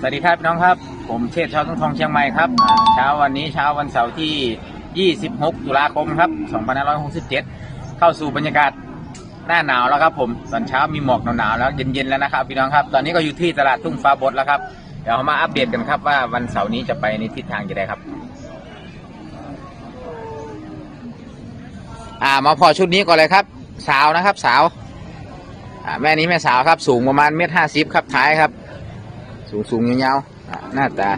สวัสดีครับพี่น้องครับ ผมเชษชาวทุ่งทองเชียงใหม่ครับเช้าวันนี้เช้าวันเสาร์ที่ 26 ตุลาคมครับ2567 เข้าสู่บรรยากาศหน้าหนาวแล้วครับผมตอนเช้ามีหมอกหนาวๆแล้วเย็นๆแล้วนะครับพี่น้องครับ ตอนนี้ก็อยู่ที่ตลาดทุ่งฟ้าบดแล้วครับเดี๋ยวเรามาอัปเดตกันครับว่าวันเสาร์นี้จะไปในทิศทางจะไดครับ อ่ามาพอชุดนี้ก่อนเลยครับ สาวนะครับ สาวอ่าแม่นี้แม่สาวครับ สูงประมาณเมตรห้าสิบครับท้ายครับ สูงสูงยาวๆอะหน้าตา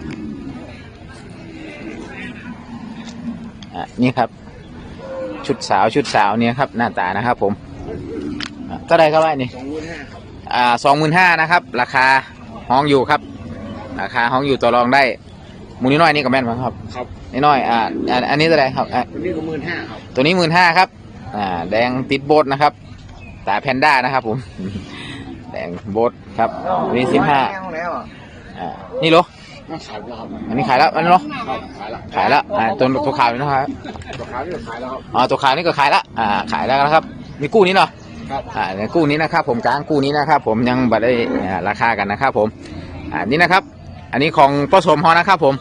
อะนี่ครับ ชุดสาวชุดสาวเนี่ยครับ หน้าตานะครับ ผมอะเท่าไหรครับไอ้นี่สองหมื่นห้าครับอ่าสองหมื่นห้านะครับ ราคาห้องอยู่ครับ ราคาห้องอยู่ต่อรองได้หมูนิดน้อยนี่ก็แม่นมั้งครับครับนิดน้อยอ่าอันอันนี้เท่าไหรครับอะตัวนี้ก็หมื่นห้าครับตัวนี้หมื่นห้าครับ อ่า แดงติดโบทนะครับ ตาแพนด้านะครับ ผม แดงโบทครับตัวนี้สิบห้าแล้ว อะอ่านี่เหรอน่าขายแล้วครับอันนี้ขายแล้วอันนี้เหรอครับขายแล้วขายแล้วอ่าตัวตัวขาวนี่นะครับตัวขายนี่ก็ขายแล้วครับอ๋อตัวขาวนี่ก็ขายแล้วอ่าขายแล้วนะครับมีกู้นี้เนาะครับอ่าในกู้นี้นะครับ ผมกลางกู้นี้นะครับ ผมยังบัได้อ่าราคากันนะครับ ผมอ่านี่นะครับ อันนี้ของผสมฮอนะครับ ผม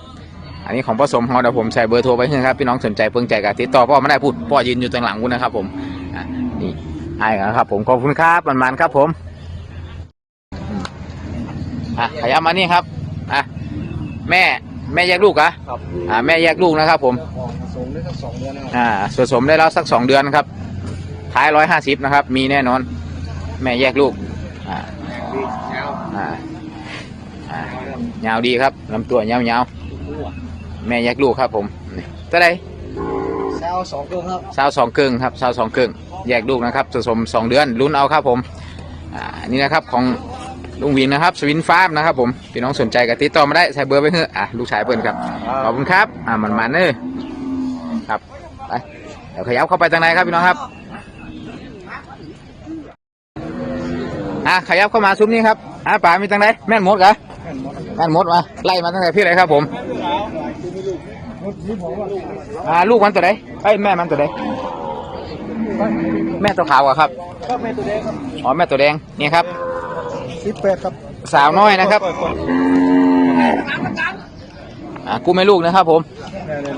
อันนี้ของผสมฮอเดี๋ยวผมใส่เบอร์โทรไปให้ครับพี่น้องสนใจเพิ่งใจกับติดต่อพ่อไม่ได้พูดพ่อยืนอยู่ตรงหลังคุณนะครับ ผมอ่านี่ไอ้นะครับผมขอบคุณครับมันมันๆครับผมอืม อะขยับมานี่ครับอะแม่แม่แยกลูกเหรอะครับอ่าแม่แยกลูกนะครับผมส่งได้สักสองเดือนนะครับอ่าผสมได้แล้วสักสองเดือนครับท้ายร้อยห้าสิบนะครับ มีแน่นอน แม่แยกลูกอ่าดีแล้วอ่าอ่ายาวดีครับลำตัวยาวยาวๆแม่แยกลูกครับผมนี่เท่าไหร แซวสองเดือนครับสาวสองเกิงครับสาวสองเกิงแยกลูกนะครับผสมสองเดือนลุ้นเอาครับผมอ่านี่นะครับของ ลุงวินนะครับ สวินฟาร์มนะครับ ผมพี่น้องสนใจก็ติดต่อมาได้ใส่เบอร์ไว้เถอะอะลูกชายเปิ้ลครับขอบคุณครับอ่ามันมันๆเนอะครับไปเดี๋ยวขยับเข้าไปทางในครับพี่น้องครับอะขยับเข้ามาซุ้มนี้ครับอะป่ามีทางไหนแม่นหมดเหรอแม่นหมดมาไล่มาตั้งแต่พี่เลยครับ ผมอ่าลูกมันตัวไหนเอ้ยแม่มันตัวไหนแม่ตัวขาวอะครับครับ แม่ตัวแดงครับอ๋อแม่ตัวแดงนี่ครับ สิบแปดครับสาวน้อยนะครับอ่ากูไม่ลูกนะครับ ผม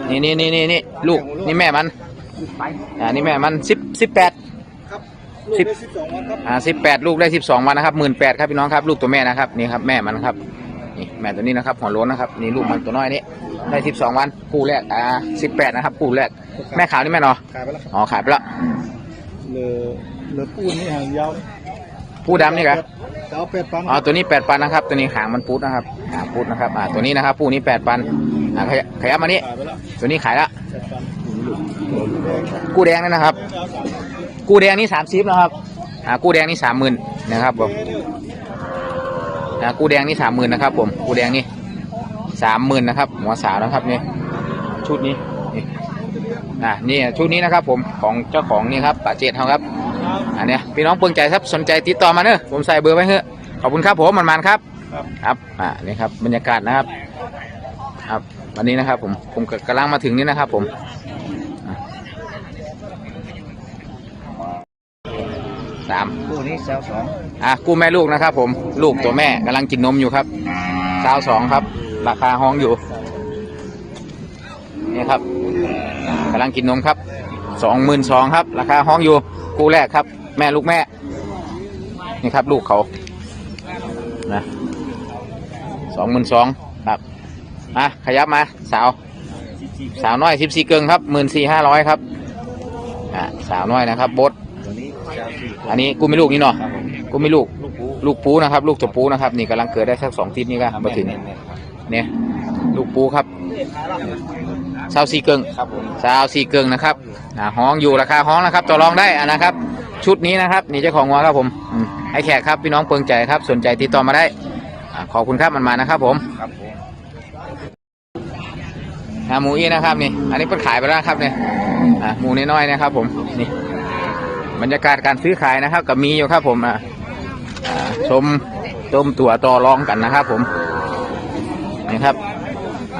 นี่นี่นี่นี่นี่ลูกนี่แม่มันอ่านี่แม่มันสิบสิบแปดครับสิบสิบสองวันครับอ่าสิบแปดลูกได้สิบสองวันนะครับหมื่นแปดครับพี่น้องครับ ลูกตัวแม่นะครับนี่ครับแม่มันครับนี่แม่ตัวนี้นะครับหัวโล้นนะครับนี่ลูกมันตัวน้อยนี่ได้สิบสองวันคู่แรกอ่าสิบแปดนะครับคู่แรกแม่ขาวนี่แม่เนาะขายไปแล้วครับอ๋อขายไปแล้วเหลือเหลือปูนนี่หางยาว ผู้ดำนี่ครับจะเอาแปดพันอ๋อตัวนี้แปดปันนะครับ ตัวนี้หางมันพุดนะครับหางพุดนะครับอ่าตัวนี้นะครับผู้นี้แปดปันอ่าขยับขยับมานี่ขายไปแล้วตัวนี้ขายละแปดพันกู้แดงนี่นะครับ กู้แดงนี่สามสิบนะครับอ่ากู้แดงนี่สามหมื่นนะครับผมอ่ากู้แดงนี่สามหมื่นนะครับผมกู้แดงนี่สามหมื่นนะครับหัวสาวนะครับนี่ชุดนี้นี่อ่านี่ชุดนี้นะครับผมของเจ้าของนี่ครับป่าเจดเขาครับ อันเนี้ยพี่น้องเปิงใจครับสนใจติดต่อมาเนอะผมใส่เบอร์ไว้เถอะขอบคุณครับผมมันมันๆครับครับ ครับอ่านี่ครับบรรยากาศนะครับ ครับ วันนี้นะครับ ผมผมกำลังมาถึงนี่นะครับ ผมอะสามปูนี้แซวสองอะกู้แม่ลูกนะครับ ผมลูกตัวแม่กำลังกินนมอยู่ครับสาวสองครับ ราคาห้องอยู่นี่ครับกำลังกินนมครับสองหมื่นสองครับ ราคาห้องอยู่ กู้แรกครับ แม่ลูกแม่ นี่ครับ ลูกเขานะสองหมื่นสองครับมาขยับมาสาว สาวน้อยสิบสี่เกิงครับหมื่นสี่ห้าร้อยครับอ่าสาวน้อยนะครับบดอันนี้กูไม่ลูกนี่เนาะกูไม่ลูกลูกปูลูกปูนะครับ ลูกตัวปูนะครับ นี่กำลังเกิดได้สักสองทิศนี่ก็มาถึงเนี่ยลูกปูครับ สาวสี่เกิงครับผมสาวสี่เกิงนะครับอ่าห้องอยู่ราคาห้องนะครับต่อรองได้อะนะครับ ชุดนี้นะครับนี่เจ้าของวัวครับผมอืมให้แขกครับพี่น้องเปิงใจครับสนใจติดต่อมาได้อ่าขอบคุณครับมันมานะครับผมครับผมอ่าหมูอี้นะครับนี่ อันนี้เพิ่นขายไปแล้วนะครับเนี่ยอ่าหมูน้อยๆนะครับ ผมนี่ บรรยากาศการซื้อขายนะครับกับมีอยู่ครับผมอ่าอ่าชมชมตัวต่อรองกันนะครับ ผมนี่ครับ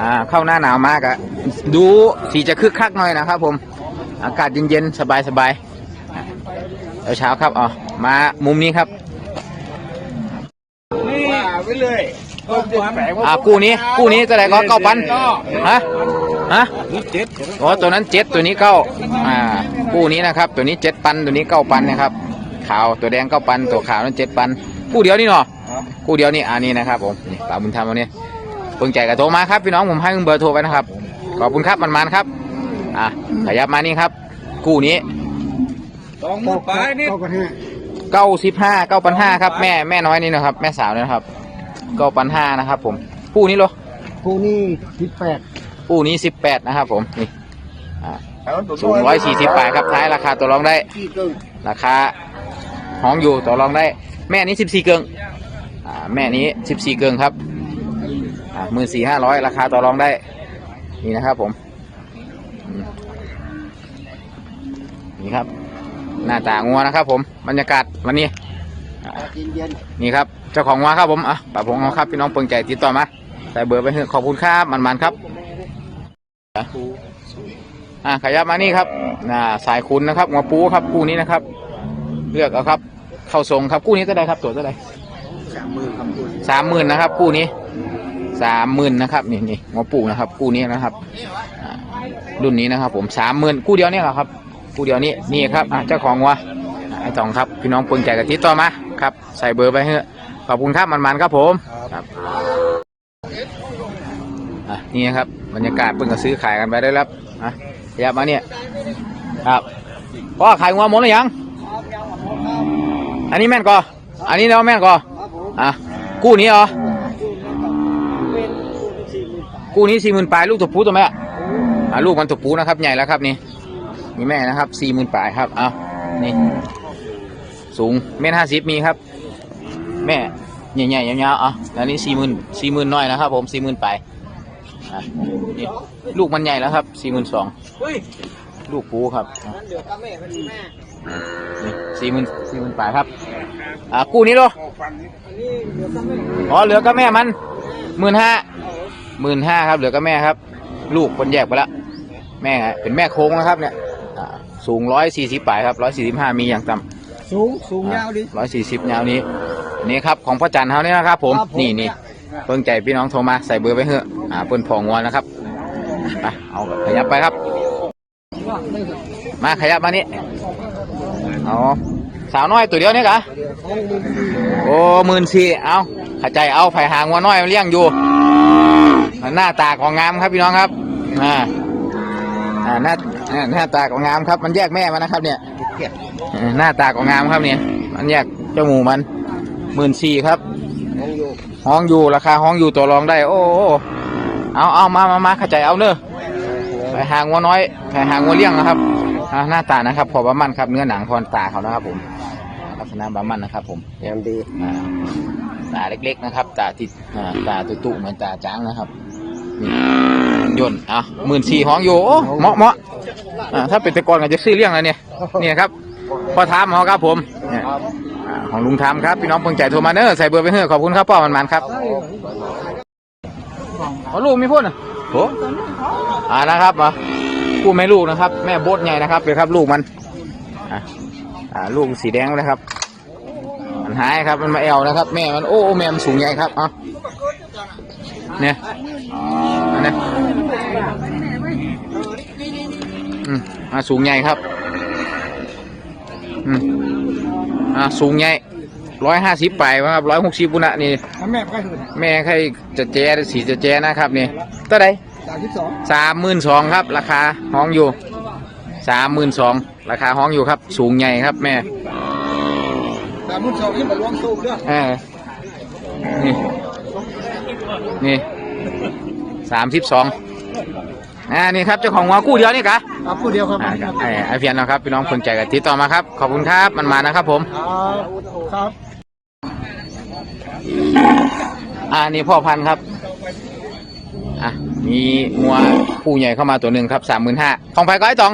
อ่าเข้าหน้าหนาวมากอะดูสีจะคึกคักหน่อยนะครับผม อากาศเย็นๆ สบายๆอ่าเช้าๆครับอ๋อมามุมนี้ครับว่าไปเลยอ่ากู้นี้กู้นี้จะไหนก็เก้าพันฮะฮะนี่เจ็ดอ๋อตัวนั้นเจ็ดตัวนี้เก้าอ่ากู้นี้นะครับ ตัวนี้เจ็ดปันตัวนี้เก้าปันนะครับขาวตัวแดงเก้าปันตัวขาวนั้นเจ็ดปันกู้เดียวนี่เนาะครับกู้เดียวนี่อันนี้นะครับผมนี่ป่าบุญธรรมวันนี้ เพิ่งใจกับโทรมาครับพี่น้องผมให้เบอร์โทรไปนะครับ ขอบคุณครับมันๆครับ อะขยับมานี่ครับกู้นี้สองหมื่นไปนี่เข้ากันให้เก้าสิบห้าเก้าพันห้าครับแม่แม่น้อยนี่นะครับ แม่สาวนี่นะครับเก้าพันห้านะครับ ผมกู้นี้เหรอกูนี่สิบแปดกู้นี้สิบแปดนะครับ ผมนี่อ่าสูงร้อยสี่สิบแปดครับท้ายราคาตัวรองได้กี่กึ่งราคาห้องอยู่ต่อรองได้ แม่นี้สิบสี่เกิงอ่าแม่นี้สิบสี่เกิงครับอ่า หมื่นสี่ห้าร้อยราคาต่อรองได้ นี่นะครับผม นี่ครับ หน้าตางัวนะครับผม บรรยากาศวันนี้อ่นี่ครับ เจ้าของงัวครับผม อะป้าผมเอาครับ พี่น้องเปิงใจติดต่อมาใส่เบอร์ไปเถอะขอบคุณครับมันๆครับ อะขยับมานี่ครับน่าสายคุณนะครับงัวปูครับคู่นี้นะครับ เลือกเอาครับ เข้าทรงครับคู่นี้เท่าไหรครับตัวเท่าไหรสามหมื่นครับคุณสามหมื่นนะครับ คู่นี้ สามหมื่นนะครับนี่นี่งอปูนะครับคู่นี้นะครับรุ่นนี้นะครับ ผมสามหมื่นคู่เดียวเนี่ยเหรอครับคู่เดียวนี้นี่ครับเจ้าของวะไอ้ตองครับพี่น้องปิงใจกับทิศต่อมาครับ ใส่เบอร์ไปเถอะขอบคุณครับมันๆครับผมครับนี่ครับบรรยากาศเพิ่งก็ซื้อขายกันไปได้แล้วอะยับมาเนี่ยครับพ่อขายงัวหมดหรือยังอันนี้แม่นก่ออันนี้เนาะแม่นก่ออะกู้นี้เหรอ กู้นี้สี่หมื่นปลายลูกตัวผู้ตัวแม่อะลูกมันตัวผู้นะครับใหญ่แล้วครับนี่นี่แม่นะครับสี่หมื่นปลายครับเอานี่สูงเมตรห้าสิบมีครับ แม่ใหญ่ๆยาวๆอะแล้วนี่สี่หมื่นสี่หมื่นน้อยนะครับ ผมสี่หมื่นปลายอะนี่ลูกมันใหญ่แล้วครับสี่หมื่นสองลูกผู้ครับอะนี่สี่หมื่นสี่หมื่นปลายครับ อะกู้นี้ดูอ๋อเหลือก็แม่มันหมื่นห้า หมื่นห้าครับเหลือก็แม่ครับ ลูกคนแยกไปแล้วแม่เป็นแม่โค้งนะครับ เนี่ยอ่าสูงร้อยสี่สิบปลายครับร้อยสี่สิบห้ามีอย่างต่สูงสูงยาวดิำร้อยสี่สิบยาวนี้ นี่ครับของพ่อจันทร์เขาเนี่ยนะครับ ผม ครับผม นี่นี่เพิ่งใจพี่น้องโทรมาใส่เบอร์ไปเถอะอ่าเปิ้นพองวอนนะครับไปเอาขยับไปครับ มาขยับมานี่เอาสาวน้อยตัวเดียวนี่กะโอ้หมื่นสี่เอาเข้าใจเอาไผ่หางวัวน้อยมาเลี้ยงอยู่ หน้าตาของงามครับพี่น้องครับอ่าอ่าหน้าหน้าตาของงามครับ มันแยกแม่มันนะครับ เนี่ยเออหน้าตาของงามครับเนี่ย มันแยกเจ้าหมูมันหมื่นสี่ครับห้องอยู่ราคาห้องอยู่ตัวรองได้โอ้โอ้เอาเอามามามาเข้าใจเอาเนอะไปหางวัวน้อยไปหางวัวเลี้ยงนะครับอ่าหน้าตานะครับ พอบะมันครับเนื้อหนังพรตาเขานะครับ ผมลักษณะบะมันนะครับ ผมงามดีอ่าตาเล็กๆนะครับ ตาติดอ่าตาตุ่ๆเหมือนตาจ้างนะครับนี่ ยนต์อะหมื่นสี่ห้องอยู่โอ้เหมาะเหมาะอ่าถ้าเป็นตะกอนก็จะซื้อเลี้ยงแล้วเนี่ยเนี่ยครับพ่อทามเขาครับผมเนี่ยอ่าของลุงทามครับพี่น้องเพิ่งใจโทรมาเนอะใส่เบอร์ไปเถอะขอบคุณครับพ่อมันมันครับอ๋อลูกมีพูดอะโอ้อ่านะครับอะกู้แม่ลูกนะครับ แม่โบดใหญ่นะครับเป็นครับ ลูกมันอ่าอ่าลูกสีแดงนะครับมันหายครับมันมาแอวนะครับ แม่มันโอ้แม่มันสูงใหญ่ครับอะ เนี่ยอันเนี้ยอืมอ่าสูงใหญ่ครับ อืมอ่าสูงใหญ่ร้อยห้าสิบไปครับร้อยหกสิบปุนะนี่ แม่ใกล้ถึงแม่ใครจะแจสีจะแจนะครับนี่ตัวใดสามสิบสองสามหมื่นสองครับ ราคาห้องอยู่สามหมื่นสองราคาห้องอยู่ครับ สูงใหญ่ครับแม่สามหมื่นสองนี่มารวมสูงด้วยเออนี่ นี่สามสิบสองอ่านี่ครับเจ้าของหัวกู้เดียวนี่กะครับผู้เดียวครับอ่าครับไอ้ไอ้เพียนนะครับพี่น้องคนใจกับติดต่อมาครับขอบคุณครับมันมานะครับผมครับอ่านี่พ่อพันธุ์ครับอะมีงัวคู่ใหญ่เข้ามาตัวหนึ่งครับสามหมื่นห้าของไผ่ก็ไอ้ตอง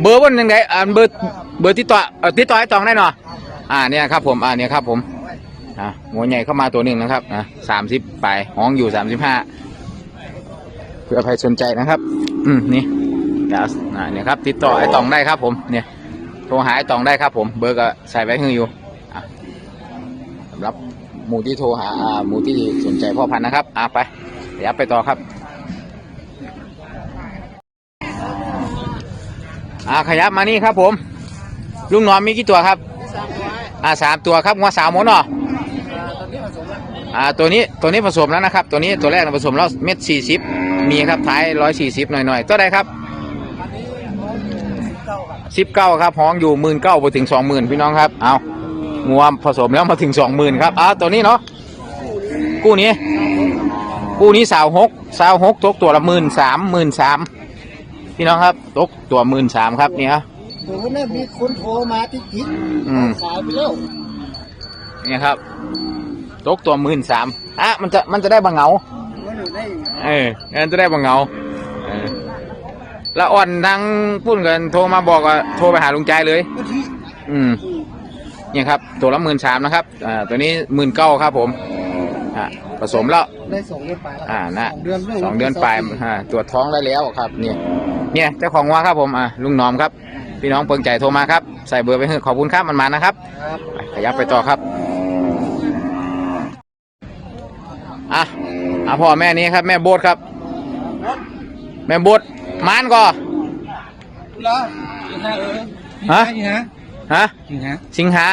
เบอร์บนยังไงอ่าเบอร์เบอร์ติดต่อเอ่อติดต่อไอ้ตองได้หนออ่าเนี่ยครับผมอ่าเนี่ยครับผม อะหัวใหญ่เข้ามาตัวหนึ่งนะครับอะสามสิบไปห้องอยู่สามสิบห้าเพื่อใครสนใจนะครับ อืมนี่เดี๋ยวเนี่ยครับ ติดต่อไอ้ตองได้ครับ ผม เนี่ยโทรหาไอ้ตองได้ครับ ผม เบอร์ก็ใส่ไว้ให้อยู่อะสำหรับหมู่ที่โทรหาอ่าหมู่ที่สนใจพ่อพันธุ์นะครับอ่าไป เดี๋ยวไปต่อครับอ่าขยับมานี่ครับผม ลุงหนอมมีกี่ตัวครับอ่าสามตัวครับงัวสาวหมดเนาะ อ่าตัวนี้ตัวนี้ผสมแล้วนะครับ ตัวนี้ตัวแรกน่ะผสมแล้วเม็ดสี่สิบมีครับท้ายร้อยสี่สิบหน่อยๆตัวใดครับสิบเก้าครับห้องอยู่หมื่นเก้าไปถึงสองหมื่นพี่น้องครับเอางวมผสมแล้วมาถึงสองหมื่นครับเอาตัวนี้เนาะกู้นี้กู้นี้สาวหกสาวหกตกตัวละหมื่นสามหมื่นสามพี่น้องครับตกตัวหมื่นสามครับนี่ครับเดี๋ยวนี้มีคนโทรมาที่จิตอืมขายไปแล้วนี่ครับ ตกตัวหมื่นสามอะมันจะมันจะได้บางเหงามันอยู่ได้เออมันจะได้บางเหงาเออแล้วอ่อนทางพูดกันโทรมาบอกว่าโทรไปหาลุงใจเลยก็ที่อืมเนี่ยครับ ตัวละหมื่นสามนะครับ อ่า ตัวนี้หมื่นเก้าครับ ผม อ่าผสมแล้ว ได้สองเดือนไปแล้วอ่า นะสองเดือนสองเดือนปลายอ่าตรวจท้องได้แล้วครับ เนี่ย เนี่ยเจ้าของว่าครับผม อ่าลุงหนอมครับ พี่น้องเปิงใจโทรมาครับ ใส่เบอร์ไปให้ขอบคุณครับ มันมานะครับครับไปขยับไปต่อครับ อะอะพ่อแม่นี้ครับ แม่โบดครับ แม่โบดมานก็แล้วฮะฮะฮะจริงฮะสิงหา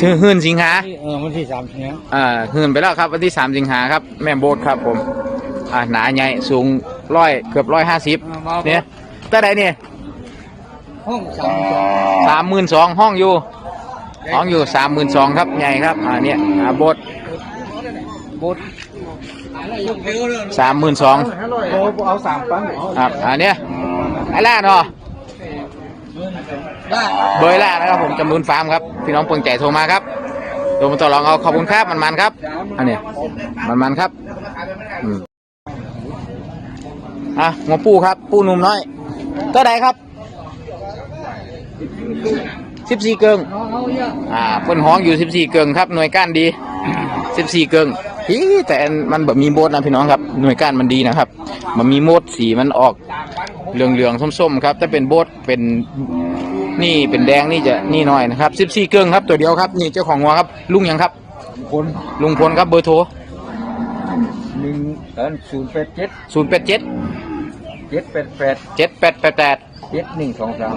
ชื่อหื่นสิงหาเออวันที่สามสิงหาอ่าหื่นไปแล้วครับวันที่สามสิงหาครับ แม่โบดครับผมอ่าหนาใหญ่สูงร้อยเกือบร้อยห้าสิบเนี่ยแต่ใดเนี่ยห้องสามสองสามหมื่นสองห้องอยู่ห้องอยู่สามหมื่นสองครับใหญ่ครับ อ่าเนี่ยอ่าโบดบด สามหมื่นสองโอ้เอาสามปันครับอันเนี้ยไอ้ล่าเนาะได้เบอร์ล่านะครับผมจำนวนฟาร์มครับพี่น้องเปิงใจโทรมาครับโทรมาต่อรองเอาขอบคุณครับมันมันๆครับ อันเนี้ยมันมันๆครับอืมอะงอปูครับ ปูหนุ่มน้อยตัวใดครับ สิบสี่เกิงเอาเอาเนี่ยอ่าเพิ่นห้องอยู่สิบสี่เกิงครับหน่วยก้านดีสิบสี่เกิงฮีแต่อันมันแบบมีโมดนะพี่น้องครับ หน่วยก้านมันดีนะครับมันมีโมดสีมันออกเหลืองๆส้มๆครับถ้าเป็นโบดเป็นนี่เป็นแดงนี่จะนี่หน่อยนะครับสิบสี่เกิงครับตัวเดียวครับนี่เจ้าของวัวครับ ลุงหยังครับคนลุงพลครับเบอร์โทรหนึ่งเออศูนย์แปดเจ็ดศูนย์แปดเจ็ดเจ็ดแปดแปดเจ็ดแปดแปดแปด เจ็ดหนึ่งสองสาม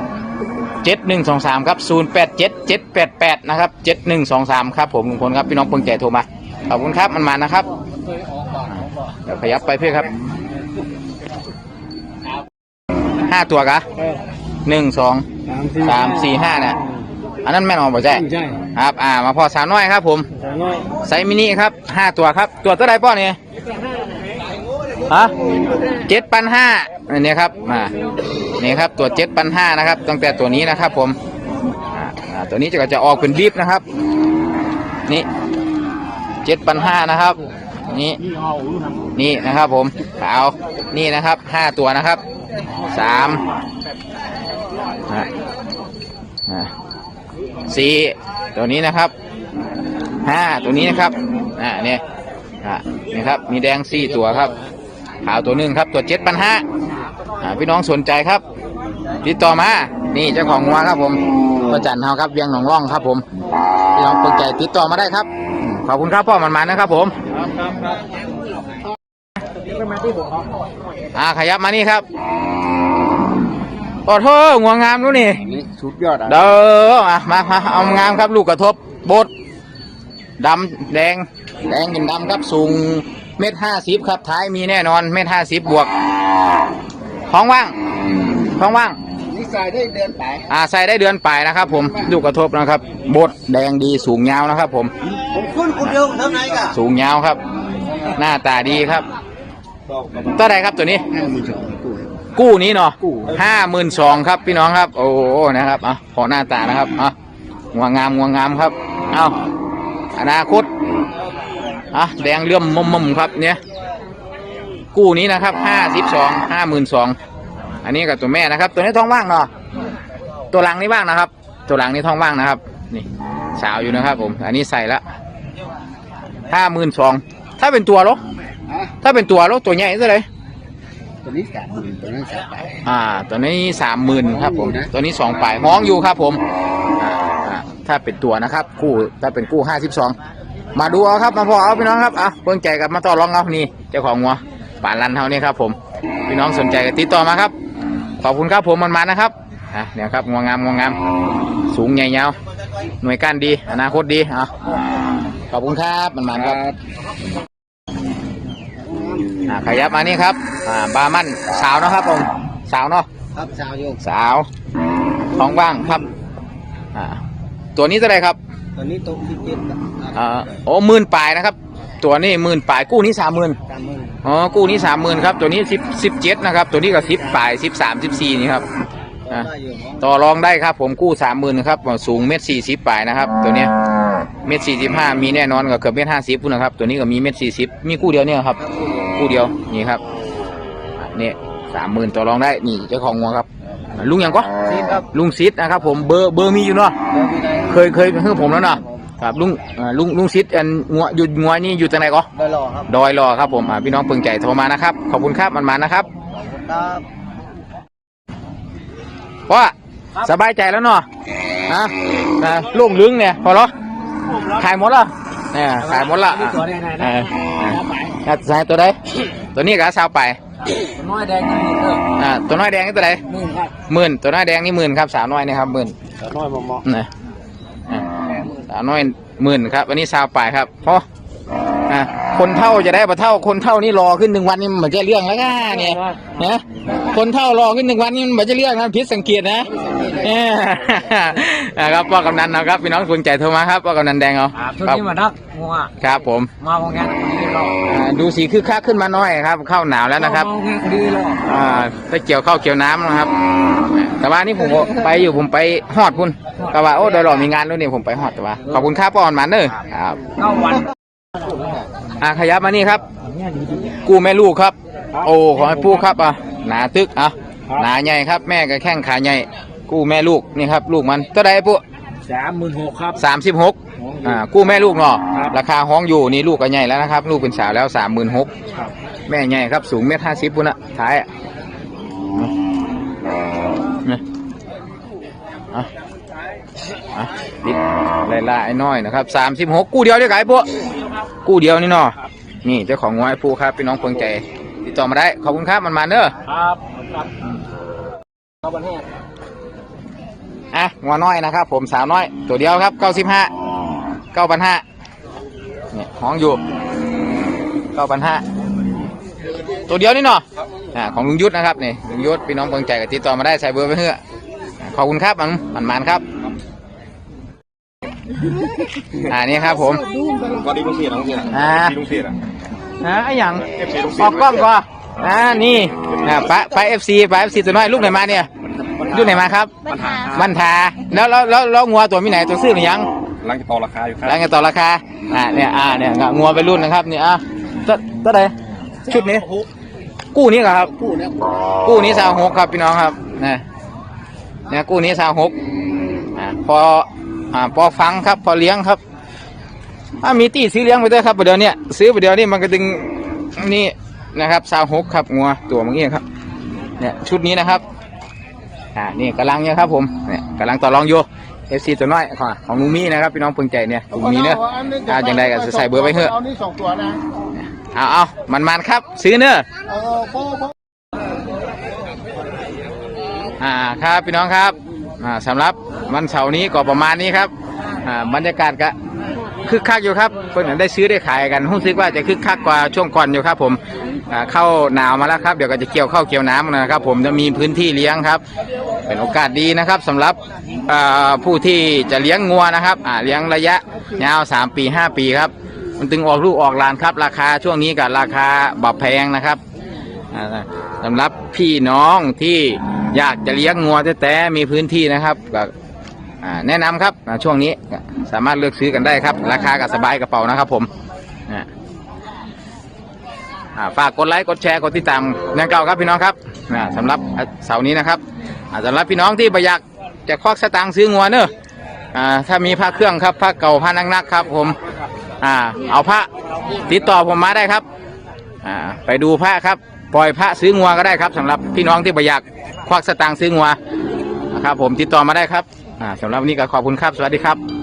เจ็ดหนึ่งสองสามครับศูนย์แปดเจ็ดเจ็ดแปดแปดนะครับเจ็ดหนึ่งสองสามครับผมลุงพลครับพี่น้องเพิ่งใจโทรมาขอบคุณครับมันมานะครับเดี๋ยวขยับไปเพื่อครับห้าตัวกะหนึ่งสองสามสี่ห้าเนี่ยอันนั้นแม่นออกบ่ใช่ใช่ครับอ่ามาพอสาวน้อยครับผมสามน้อยไซส์มินิครับห้าตัวครับ ตัวเท่าไรป้อเนี่ยฮะเจ็ดพันห้าอันนี้ครับอ่า นี่ครับตัวเจ็ดพันห้านะครับ ตั้งแต่ตัวนี้นะครับ ผมตัวนี้จะก็จะออกเป็นบีบนะครับ นี่เจ็ดพันห้านะครับ นี่นี่นะครับ ผมขานี่นะครับห้าตัวนะครับสามสี่ตัวนี้นะครับห้าตัวนี้นะครับอ่าเนี่ยอะนี่ครับ มีแดงสี่ตัวครับขาวตัวหนึ่งครับ ตัวเจ็ดพันห้า พี่น้องสนใจครับ ติดต่อมา นี่เจ้าของงัวครับผมประจันเฮาครับเวียงหนองร่องครับ ผมพี่น้องสนใจติดต่อมาได้ครับอืมขอบคุณครับพ่อมันมานะครับ ผมครับครับครับเดี๋ยวไปมาที่ผมครับอ่าขยับมานี่ครับโอ้โหงวงงามดูนี่นี่สุดยอดอะเด้ออะมามาเอางามครับ ลูกกระทบโบดดำแดง แดงกินดำครับสูงเมตรห้าสิบครับท้ายมีแน่นอนเมตรห้าสิบบวก ท้องว่างท้องว่างนี่ใส่ได้เดือนไปอ่าใส่ได้เดือนปลายนะครับ ผมลูกกระทบนะครับโบดแดงดีสูงยาวนะครับ ผมผมคุ้นคนเดียวเท่าไหร่กะสูงยาวครับ หน้าตาดีครับตัวใดครับตัวนี้ห้าหมื่นสองกู้กู้นี้เนาะกู้ห้าหมื่นสองครับพี่น้องครับ โอ้โหนะครับอะขอหน้าตานะครับอะงวงงามงวงงามครับ เอาอนาคตอะแดงเลื่อมมุมมุมๆครับเนี่ย กู้นี้นะครับห้าสิบสองห้าหมื่นสองอันนี้กับตัวแม่นะครับ ตัวนี้ท้องว่างเนาะตัวหลังนี่ว่างนะครับ ตัวหลังนี่ท้องว่างนะครับ นี่สาวอยู่นะครับ ผม อันนี้ใส่ละห้าหมื่นสองถ้าเป็นตัวหรอฮะถ้าเป็นตัวหรอตัวใหญ่เท่าไหร่ตัวนี้สามหมื่นตัวนั้นสามไปอ่า ตัวนี้สามหมื่นครับผมนะตัวนี้สองปลายห้องอยู่ครับ ผมอ่าอ่าถ้าเป็นตัวนะครับกู้ถ้าเป็นกู้ห้าสิบสองมาดูเอาครับมาพอเอาพี่น้องครับอะเบิ่งใจกับมาต่อรองเอานี่เจ้าของงัว ป่านรันเท่านี้ครับ ผมพี่น้องสนใจก็ติดต่อมาครับ ขอบคุณครับผมมันมานะครับอะเนี่ยครับงัวงามงัวงาม สูงใหญ่ยาวหน่วยก้านดีอนาคตดีอะขอบคุณครับมันมันครับอะขยับมานี่ครับอ่าบามันสาวเนาะครับผมสาวเนาะครับชาวโยกสาวท้องว่างครับอ่าตัวนี้เท่าไหรครับ ตอนนี้ตกที่เจ็ดครับอ่าโอ้หมื่นปลายนะครับ ตัวนี้หมื่นปลายกู้นี้สามหมื่นสามหมื่นอ๋อกู้นี้สามหมื่นครับตัวนี้สิบสิบเจ็ดนะครับ ตัวนี้ก็สิบปลายสิบสามสิบสี่นี่ครับอะได้อยู่เนาะต่อรองได้ครับผมกู้สามหมื่นครับสูงเมตรสี่สิบปลายนะครับ ตัวเนี้ยเมตรสี่สิบห้ามีแน่นอนกับเกือบเมตรห้าสิบนะครับ ตัวนี้ก็มีเมตรสี่สิบมีกู้เดียวเนี่ยครับคู่เดียวนี่ครับเนี่ยสามหมื่นต่อรองได้นี่เจ้าของงัวครับ ลุงหยังก็ซีครับลุงซิดนะครับ ผมเบอร์เบอร์มีอยู่เนาะเดี๋ยวมีไหนเคยเคยเพื่อผมแล้วเนาะ ครับลุงอ่าลุงลุงซิดอันงัวอยู่งัวนี่อยู่ตรงไหนก็ได้รอครับดอยรอครับผมอ่าพี่น้องเปิงใจโทรมานะครับขอบคุณครับมันมานะครับขอบคุณครับว่าสบายใจแล้วเนาะนะนะลุงลึงเนี่ยพอเหรอขายหมดและเนี่ยขายหมดละอะเออเออใส่ตัวใดตัวนี้กับสาวไปน้อยแดงนี่เพิ่มอ่าตัวน้อยแดงนี่ตัวใดหมื่นครับหมื่นตัวน้อยแดงนี่หมื่นครับสาวน้อยนี่ครับหมื่นน้อยมอมอนะอ่า สาวน้อยหมื่นครับอันนี้สาวไปครับพออ่าคนเท่าจะได้ปะเท่าคนเท่านี่รอขึ้นหนึ่งวันนี่มันเหมือนจะเรื่องแล้วกันเนี่ยนะคนเท่ารอขึ้นหนึ่งวันนี่มันเหมือนจะเรื่องนะพิษสังเกตนะเออ นะครับพ่อกำนันนะครับพี่น้องสนใจโทรมาครับพ่อกำนันแดงเอาชุดครับนี้มานักงัวครับผมมาโรงงานคนนี้รออ่าดูสีคึกคักขึ้นมาหน้อยครับ เข้าหนาวแล้วนะครับมาโรงงานคนนี้รออ่าไปเกี่ยวข้าวเกี่ยวน้ำนะครับ แต่ว่านี่ผมก็ไปอยู่ผมไปฮอดพุ่นแต่ว่าโอ้เดี๋ยวรอมีงานด้วยนี่ผมไปฮอดแต่ว่าขอบคุณครับป้าอ่อนหมันเด้อครับเก้าวันอ่าขยับมานี่ครับ กูแม่ลูกครับ โอ้ขอให้ปูครับอะหนาตึกอะหนาใหญ่ครับ แม่ก็แข้งขาใหญ่ กูแม่ลูกนี่ครับลูกมันเท่าไรปุ๊สามหมื่นหกครับสามสิบหกอ่ากู้แม่ลูกเนาะครับราคาห้องอยู่นี่ลูกก็ใหญ่แล้วนะครับ ลูกเป็นสาวแล้วสามหมื่นหกครับแม่ใหญ่ครับสูงเมตรห้าสิบปุ่นอะท้ายอะนี่อะอะดิดลายลายน้อยนะครับสามสิบหกกู้เดียวได้ไก่พวกกู้เดียวนี่เนาะนี่เจ้าของงวยผู้ครับพี่น้องเพิงใจติดต่อมาได้ขอบคุณครับมันมาเนอะครับครับเก้าวันแรก อะงวน้อยนะครับ ผมสาวน้อย ตัวเดียวครับเก้าสิบห้าเก้าพันห้าเนี่ยห้องอยู่เก้าพันห้าตัวเดียวนี่เนาะอ่าของลุงยุทธนะครับนี่ลุงยุทธพี่น้องเพิงใจก็ติดต่อมาได้ใส่เบอร์ไปเถอะอะขอบคุณครับมันมันมันครับ อ่านี่ครับผมตอนนี้ลุงเสียนะลุงเสียนะอ่าที่ลุงเสียนะอ่าไอ้หยังเอฟซีลุงเสีอยอกกล้องก่อนอ่านี่อ่าปะปะเอฟซีปะเอฟซีตัวน้อยลูกไหนมาเนี่ย ลูกไหนมาครับปัญหามันทาแล้วแล้วแล้วแล้วงัวตัวมีไหนตัวซื้อหรือยังกำลังจะต่อราคาอยู่ครับแล้วไงต่อราคาอ่าเนี่ยอ่าเนี่ยงัวไปรุ่นนะครับเนี่ยอะตัวตัวไหนชุดนี้ กู้นี้เหรอครับคู่เนี่ยกู้นี้สาวหกครับพี่น้องครับนะเนี่ยกู้นี้สาวหกอ่าพออ่าพอฟังครับ พอเลี้ยงครับอ่ามีตีซื้อเลี้ยงไปด้วยครับประเดี๋ยวเนี้ยซื้อประเดี๋ยวนี้มันก็ดึงนี่นะครับสาวหกครับงัวตัวเมื่อกี้ครับ เนี่ยชุดนี้นะครับ อ่านี่กำลังเนี่ยครับผมเนี่ยกำลังต่อรองอยู่เอฟซีตัวน้อยของของลุงมีนะครับพี่น้องเพึงใจเนี่ยลุงมีเนอะอ่าอย่างไรก็ใส่เบอร์ไว้เถอะเอานี่สองตัวนะเอาเอามันมันครับ ซื้อเนอะเออพ่อพ่ออ่าครับพี่น้องครับอ่าสำหรับวันเสาร์นี้ก็ประมาณนี้ครับอ่าบรรยากาศก็ คึกคักอยู่ครับเพิ่งได้ซื้อได้ขายกันรู้สึกว่าจะคึกคักกว่าช่วงก่อนอยู่ครับ ผมเข้าหนาวมาแล้วครับเดี๋ยวก็จะเกี่ยวข้าวเกี่ยวน้ำนะครับ ผมจะมีพื้นที่เลี้ยงครับ เป็นโอกาสดีนะครับสำหรับผู้ที่จะเลี้ยงงัวนะครับเลี้ยงระยะยาวสามปีห้าปีครับมันตึงออกลูกออกลานครับ ราคาช่วงนี้กับราคาบับแพงนะครับอ่าสำหรับพี่น้องที่อยากจะเลี้ยงงัวแต่มีพื้นที่นะครับก็ อ่าแนะนำครับช่วงนี้สามารถเลือกซื้อกันได้ครับ ราคาก็สบายกระเป๋านะครับผมฝากกดไลค์กดแชร์กดติดตามอย่งเก่าครับพี่น้องครับอ่าสำหรับเสาร์นี้นะครับอ่าสำหรับพี่น้องที่ประหยัดจะควักสตางค์ซื้องัวเนอะอ่าถ้ามีผ้าเครื่องครับผ้าเก่าผ้านักๆครับ ผมเอาผ้าติดต่อผมมาได้ครับไปดูพระครับ ปล่อยพระซื้องัวก็ได้ครับสำหรับพี่น้องที่ประหยัดควักสตางค์ซื้องัวนะครับผมติดต่อมาได้ครับ อ่าสำหรับวันนี้ก็ขอบคุณครับ สวัสดีครับ